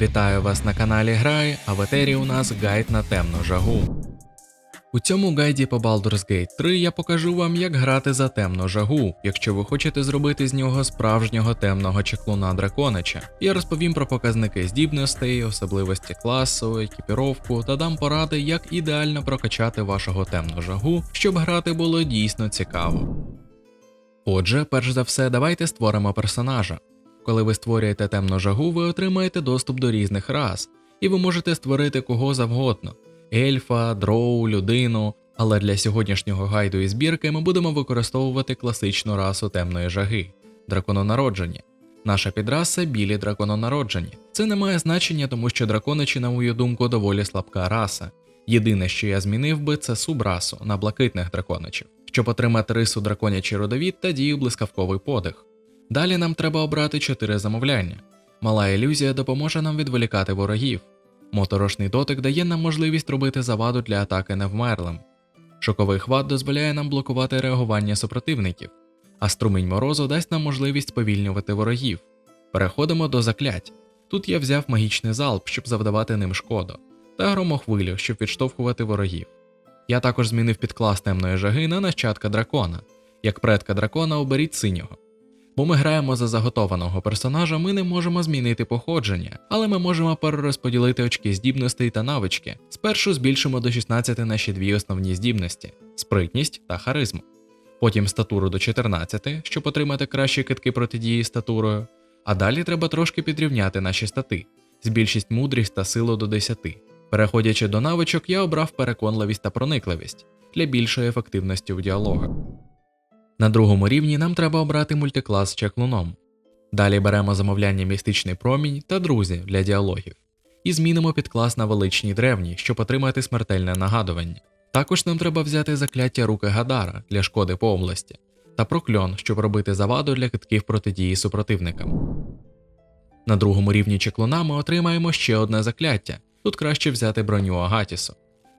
Вітаю вас на каналі Грай, а в етері у нас гайд на темну жагу. У цьому гайді по Baldur's Gate 3 я покажу вам, як грати за темну жагу, якщо ви хочете зробити з нього справжнього темного чеклуна драконича. Я розповім про показники здібностей, особливості класу, екіпіровку та дам поради, як ідеально прокачати вашого темну жагу, щоб грати було дійсно цікаво. Отже, перш за все, давайте створимо персонажа. Коли ви створюєте темну жагу, ви отримаєте доступ до різних рас, і ви можете створити кого завгодно ельфа, дроу, людину. Але для сьогоднішнього гайду і збірки ми будемо використовувати класичну расу темної жаги дракононароджені. Наша підраса білі дракононароджені. Це не має значення, тому що драконичі, на мою думку, доволі слабка раса. Єдине, що я змінив би, це субрасу на блакитних драконичів, щоб отримати рису драконячий родовід та дію блискавковий подих. Далі нам треба обрати чотири замовляння. Мала ілюзія допоможе нам відволікати ворогів. Моторошний дотик дає нам можливість робити заваду для атаки невмерлим. Шоковий хват дозволяє нам блокувати реагування супротивників, а струмінь морозу дасть нам можливість сповільнювати ворогів. Переходимо до заклять. Тут я взяв магічний залп, щоб завдавати ним шкоду, та громохвилю, щоб відштовхувати ворогів. Я також змінив підклас темної жаги на нащадка дракона. Як предка дракона оберіть синього. Бо ми граємо за заготованого персонажа, ми не можемо змінити походження, але ми можемо перерозподілити очки здібностей та навички. Спершу збільшимо до 16 наші дві основні здібності спритність та харизму. Потім статуру до 14, щоб отримати кращі китки протидії статурою. А далі треба трошки підрівняти наші стати, збільшість мудрість та силу до 10. Переходячи до навичок, я обрав переконливість та проникливість для більшої ефективності в діалогах. На другому рівні нам треба обрати мультиклас з чеклуном. Далі беремо замовляння містичний промінь та друзі для діалогів. І змінимо підклас на величні древні, щоб отримати смертельне нагадування. Також нам треба взяти закляття руки Гадара для шкоди по області, та прокльон, щоб робити заваду для китків протидії супротивникам. На другому рівні чеклуна ми отримаємо ще одне закляття. Тут краще взяти броню Агатісу.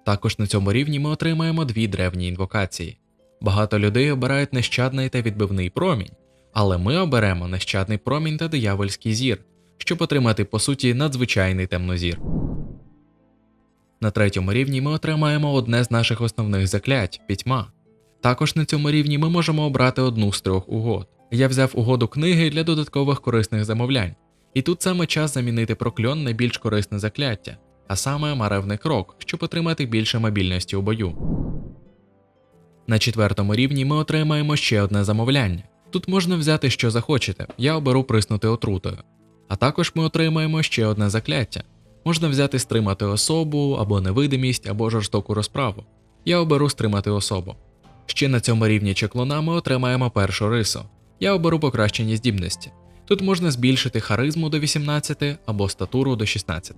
Також на цьому рівні ми отримаємо дві древні інвокації. Багато людей обирають нещадний та відбивний промінь, але ми оберемо нещадний промінь та диявольський зір, щоб отримати по суті надзвичайний темнозір. На третьому рівні ми отримаємо одне з наших основних заклять пітьма. Також на цьому рівні ми можемо обрати одну з трьох угод. Я взяв угоду книги для додаткових корисних замовлянь, і тут саме час замінити прокльон на більш корисне закляття, а саме маревний крок, щоб отримати більше мобільності у бою. На четвертому рівні ми отримаємо ще одне замовляння. Тут можна взяти що захочете, я оберу приснути отрутою. А також ми отримаємо ще одне закляття. Можна взяти стримати особу, або невидимість, або жорстоку розправу. Я оберу стримати особу. Ще на цьому рівні чеклуна ми отримаємо першу рису. Я оберу покращені здібності. Тут можна збільшити харизму до 18 або статуру до 16.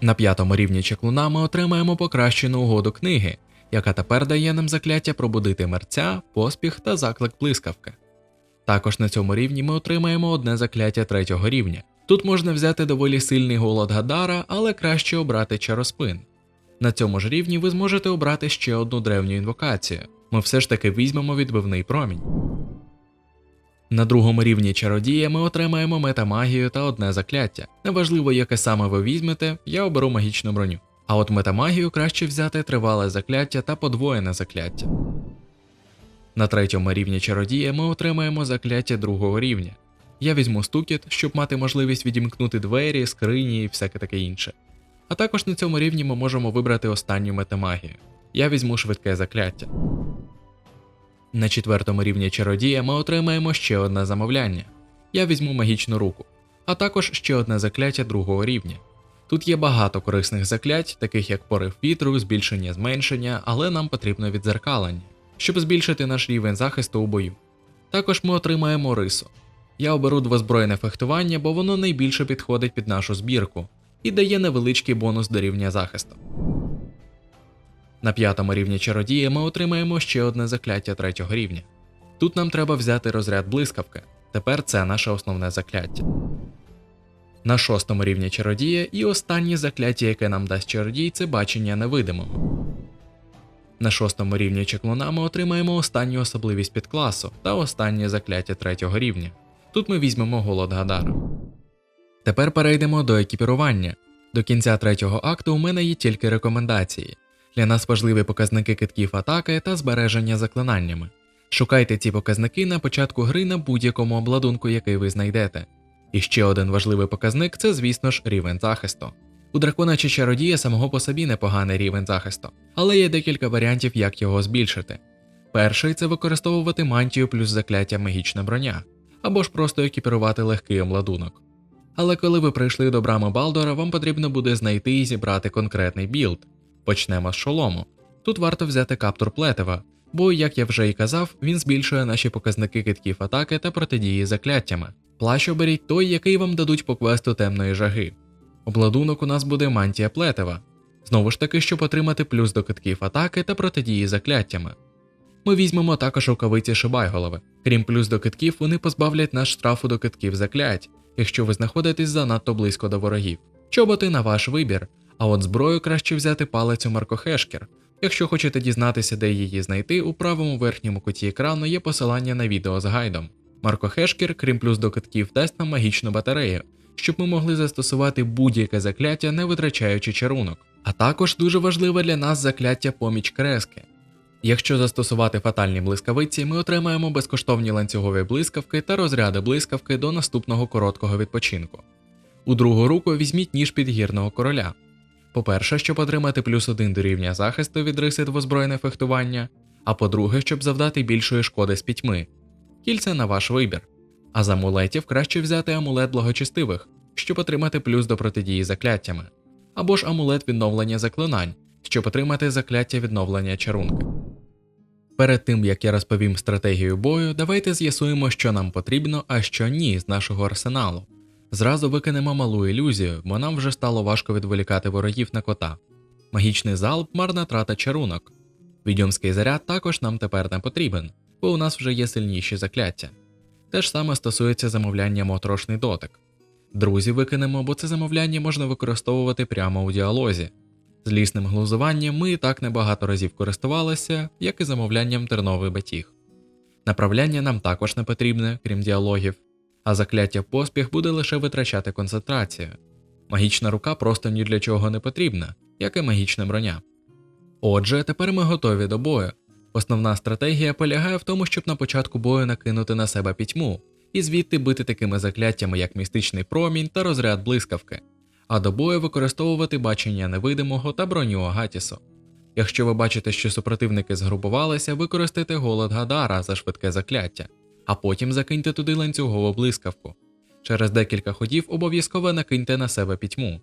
На п'ятому рівні чеклуна ми отримаємо покращену угоду книги, яка тепер дає нам закляття пробудити мерця, поспіх та заклик блискавки. Також на цьому рівні ми отримаємо одне закляття третього рівня. Тут можна взяти доволі сильний голод Гадара, але краще обрати чароспин. На цьому ж рівні ви зможете обрати ще одну древню інвокацію. Ми все ж таки візьмемо відбивний промінь. На другому рівні чародія ми отримаємо метамагію та одне закляття. Неважливо, яке саме ви візьмете, я оберу магічну броню. А от метамагію краще взяти тривале закляття та подвоєне закляття. На третьому рівні чародія ми отримаємо закляття другого рівня. Я візьму стукіт, щоб мати можливість відімкнути двері, скрині і всяке таке інше. А також на цьому рівні ми можемо вибрати останню метамагію. Я візьму швидке закляття. На четвертому рівні чародія ми отримаємо ще одне замовляння. Я візьму магічну руку, а також ще одне закляття другого рівня. Тут є багато корисних заклять, таких як порив вітру, збільшення зменшення, але нам потрібно відзеркалення, щоб збільшити наш рівень захисту у бою. Також ми отримаємо рису. Я оберу двозбройне фехтування, бо воно найбільше підходить під нашу збірку і дає невеличкий бонус до рівня захисту. На п'ятому рівні чародія ми отримаємо ще одне закляття третього рівня. Тут нам треба взяти розряд блискавки. Тепер це наше основне закляття. На шостому рівні чародія і останнє закляття, яке нам дасть чародій, це бачення невидимого. На шостому рівні чеклуна ми отримаємо останню особливість підкласу та останнє закляття третього рівня. Тут ми візьмемо голод Гадара. Тепер перейдемо до екіпірування. До кінця третього акту у мене є тільки рекомендації. Для нас важливі показники китків атаки та збереження заклинаннями. Шукайте ці показники на початку гри на будь-якому обладунку, який ви знайдете. І ще один важливий показник це, звісно ж, рівень захисту. У дракона чи чародія самого по собі непоганий рівень захисту, але є декілька варіантів, як його збільшити. Перший це використовувати мантію плюс закляття магічна броня, або ж просто екіпірувати легкий обладунок. Але коли ви прийшли до брами Балдора, вам потрібно буде знайти і зібрати конкретний білд. Почнемо з шолому. Тут варто взяти каптур плетива, бо, як я вже і казав, він збільшує наші показники китків атаки та протидії закляттями. Плащ оберіть той, який вам дадуть по квесту темної жаги. Обладунок у нас буде мантія плетива. Знову ж таки, щоб отримати плюс до китків атаки та протидії закляттями. Ми візьмемо також рукавиці шибайголови. Крім плюс до китків, вони позбавлять наш штрафу до китків заклять, якщо ви знаходитесь занадто близько до ворогів. Чоботи на ваш вибір, а от зброю краще взяти палицю Маркохешкер. Якщо хочете дізнатися, де її знайти, у правому верхньому куті екрану є посилання на відео з гайдом. Маркохешкер, крім плюс до китків, дасть нам магічну батарею, щоб ми могли застосувати будь-яке закляття, не витрачаючи чарунок. А також дуже важливе для нас закляття поміч крески. Якщо застосувати фатальні блискавиці, ми отримаємо безкоштовні ланцюгові блискавки та розряди блискавки до наступного короткого відпочинку. У другу руку візьміть ніж підгірного короля. По-перше, щоб отримати плюс один до рівня захисту від риси двозбройне фехтування, а по-друге, щоб завдати більшої шкоди з пітьми. Кільце на ваш вибір. А з амулетів краще взяти амулет благочестивих, щоб отримати плюс до протидії закляттями, або ж амулет відновлення заклинань, щоб отримати закляття відновлення чарунки. Перед тим як я розповім стратегію бою, давайте з'ясуємо, що нам потрібно, а що ні з нашого арсеналу. Зразу викинемо малу ілюзію, бо нам вже стало важко відволікати ворогів на кота. Магічний залп марна трата чарунок. Відьомський заряд також нам тепер не потрібен, бо у нас вже є сильніші закляття. Те ж саме стосується замовляння моторошний дотик. Друзі викинемо, бо це замовляння можна використовувати прямо у діалозі. Злісним глузуванням ми і так небагато разів користувалися, як і замовлянням терновий батіг. Направляння нам також не потрібне, крім діалогів, а закляття поспіх буде лише витрачати концентрацію. Магічна рука просто ні для чого не потрібна, як і магічна броня. Отже, тепер ми готові до бою. Основна стратегія полягає в тому, щоб на початку бою накинути на себе пітьму і звідти бити такими закляттями, як містичний промінь та розряд блискавки, а до бою використовувати бачення невидимого та броню Агатісу. Якщо ви бачите, що супротивники згрупувалися, використайте голод Гадара за швидке закляття, а потім закиньте туди ланцюгову блискавку. Через декілька ходів обов'язково накиньте на себе пітьму.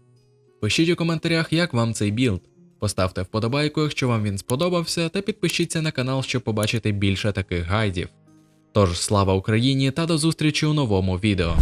Пишіть у коментарях, як вам цей білд. Поставте вподобайку, якщо вам він сподобався, та підпишіться на канал, щоб побачити більше таких гайдів. Тож слава Україні та до зустрічі у новому відео.